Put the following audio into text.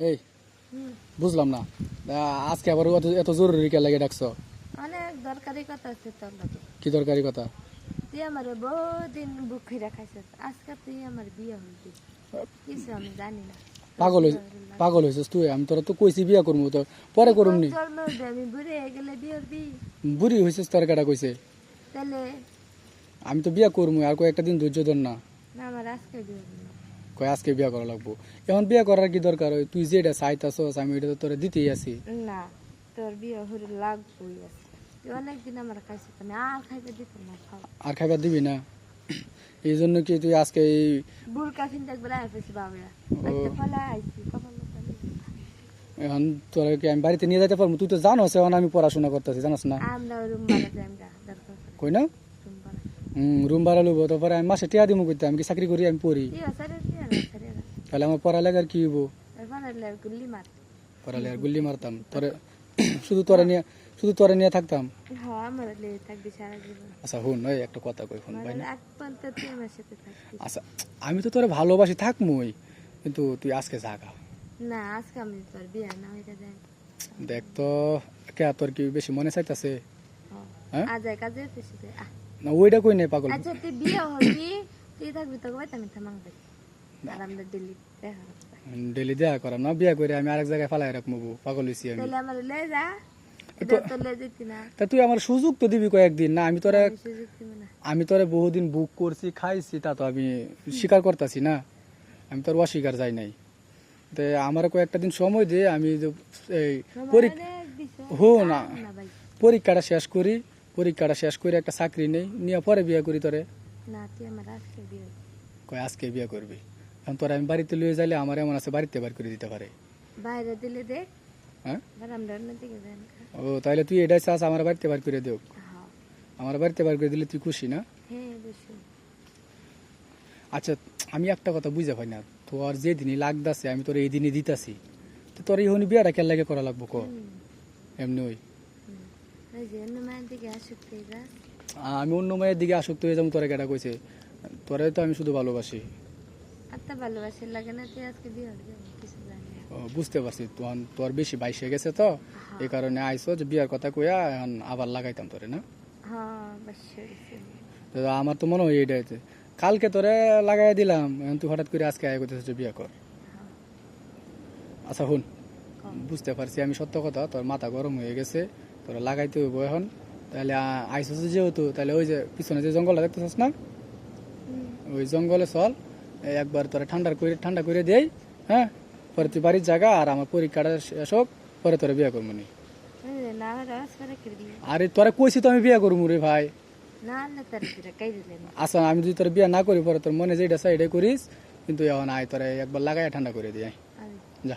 এই বুঝলাম না। আজকে আবার এত জরুরি কে লাগে ডাকছো? অনেক দরকারি কথা আছে তোর লাগে। কি দরকারি কথা? তুই আমার বহুদিন বুক খেয়ে খাইছিস আজকে তুই আমার বিয়ে হইবি কিছু আমি জানি না। পাগল হয়েছে পাগল হয়েছিস তুই আমি তোরা তো কইছি বিয়া করব তো পরে করুম নি আমি বুড়ে হয়ে গেলে বিয়ে হবি বুড়ি হয়েছিস তোর কেটা কইছে? তাহলে? আমি তো বিয়া করব আর কয়েকটা দিন ধৈর্য ধর না। আমার আজকে বিয়ে না। কয় আজকে বিয়া করা লাগবো? এখন বিয়া করার কি দরকার? ওই তুই যেটা চাইতাছস আমি এটা তো তোরা দিতেই আছি। না তোর বিয়ে হলে লাগবই অনেকদিন আমার খাইছিস আমি আর খাইতে না আর খাইবার দিবি না? এই জন্য কি তুই আজকে এই বুড়কা বাবরা ফলা আইসি এখন তোরা কি আমি বাড়িতে নিয়ে যেতে পারব? তুই তো জানোস এখন আমি পড়াশোনা করতেছি জানোস না? কই না? রুম বাড়া হুম রুম ভাড়া লুবো তারপরে আমি মাসে টিয়া দিমু করতে আমি কি চাকরি করি আমি পড়ি। তাহলে আমার পড়ালেখার কি গুল্লি পড়ালেখার গুল্লি মারতাম। তোরে শুধু তোরে নিয়ে শুধু তোরে নিয়ে থাকতাম? হ্যাঁ আচ্ছা হুন ওই একটা কথা কই ফোন ভাই। আচ্ছা আমি তো তোরে ভালোবাসি থাকমুই। কিন্তু তুই আজকে জাগা না আজকে আমি তোর বিয়ে না হইতে দেয় দেখ তো কে তোর কি বেশি মনে চাইতাছে? হ্যাঁ? আজ এক। না ওইটা কই নাই পাগল? আচ্ছা তুই বিয়ে হবি তুই থাকবি তোকে বাইতে আমি থামাং আর আমরা দিল্লি ডেলি করাম না বিয়া করে আমি আরেক জায়গায় ফালাই রাখব পাগল হইছি আমি। তাহলে আমার লে যা এটা তো তুই আমার সুযোগ তো দিবি কয়েকদিন না আমি তোরে আমি তোরে বহুদিন বুক করছি খাইছি তা তো আমি স্বীকার করতেছি না। আমি তোর অস্বীকার যাই নাই। তো আমার কয়েকটা দিন সময় দে আমি এই পরী- অনেক হো না। না পরীক্ষাটা শেষ করি পরীক্ষাটা শেষ করে একটা চাকরি নেই নিয়ে পরে বিয়ে করি তোরে। না তুই আমার আজকে বিয়ে কয় আজকে বিয়ে করবি? এখন তোরা আমি বাড়িতে লয়ে যাইলে আমার এমন আছে বাড়িতে বার করে দিতে পারে। বাইরে দিলে দেখ হ্যাঁ? ও তাহলে তুই এটাই চাস আমার বাড়িতে বার করে দেও হ্যাঁ। আমার বাড়িতে বার করে দিলে তুই খুশি না? হ্যাঁ আচ্ছা আমি একটা কথা বুঝে পাই না। তোর যে দিনই লাগতাছে আমি তোর এই দিনই দিতাছি। তো তোর এই হনি বিয়াটা কেন লাগে করা লাগবো ক? এমনি ওই। আমি অন্য মায়ের দিকে আসক্ত হয়ে যাব তোরা কেটা কইছে? তোরে তো আমি শুধু ভালোবাসি। আর তো লাগে না তুই আজকে বিয়ে হবি আমি কিছু জানি না। ও, বুঝতে পারছি। তোর তোর বেশি বাইসে গেছে তো এই কারণে আইসো যে বিয়ার কথা কইয়া এখন আবার লাগাইতাম তোরে না? হ্যাঁ অবশ্যই তো আমার তো মনে হয় এইটাই যে, কালকে তোরে লাগাই দিলাম এখন তুই হঠাৎ করে আজকে আয় করতেছিস যে বিয়া কর। আচ্ছা হুন বুঝতে পারছি আমি সত্য কথা তোর মাথা গরম হয়ে গেছে তোরা লাগাইতে হইব এখন। তাহলে আইসস যেহেতু তাহলে ওই যে পিছনে যে জঙ্গলটা দেখতেছিস না? ওই জঙ্গলে চল একবার তোরা ঠান্ডা করে ঠান্ডা করে দেয় হ্যাঁ? পরে তুই বাড়ির জায়গা আর আমার পরীক্ষাটা শেষ হোক পরে তোরা বিয়ে করব নি আরে তোরা কইছি তো আমি বিয়ে করব রে ভাই। না আচ্ছা আমি যদি তোর বিয়া না করি পরে তোর মনে যেটা চাই এটাই করিস কিন্তু এখন আয় তোরা একবার লাগাই ঠান্ডা করে দিয়ে যা।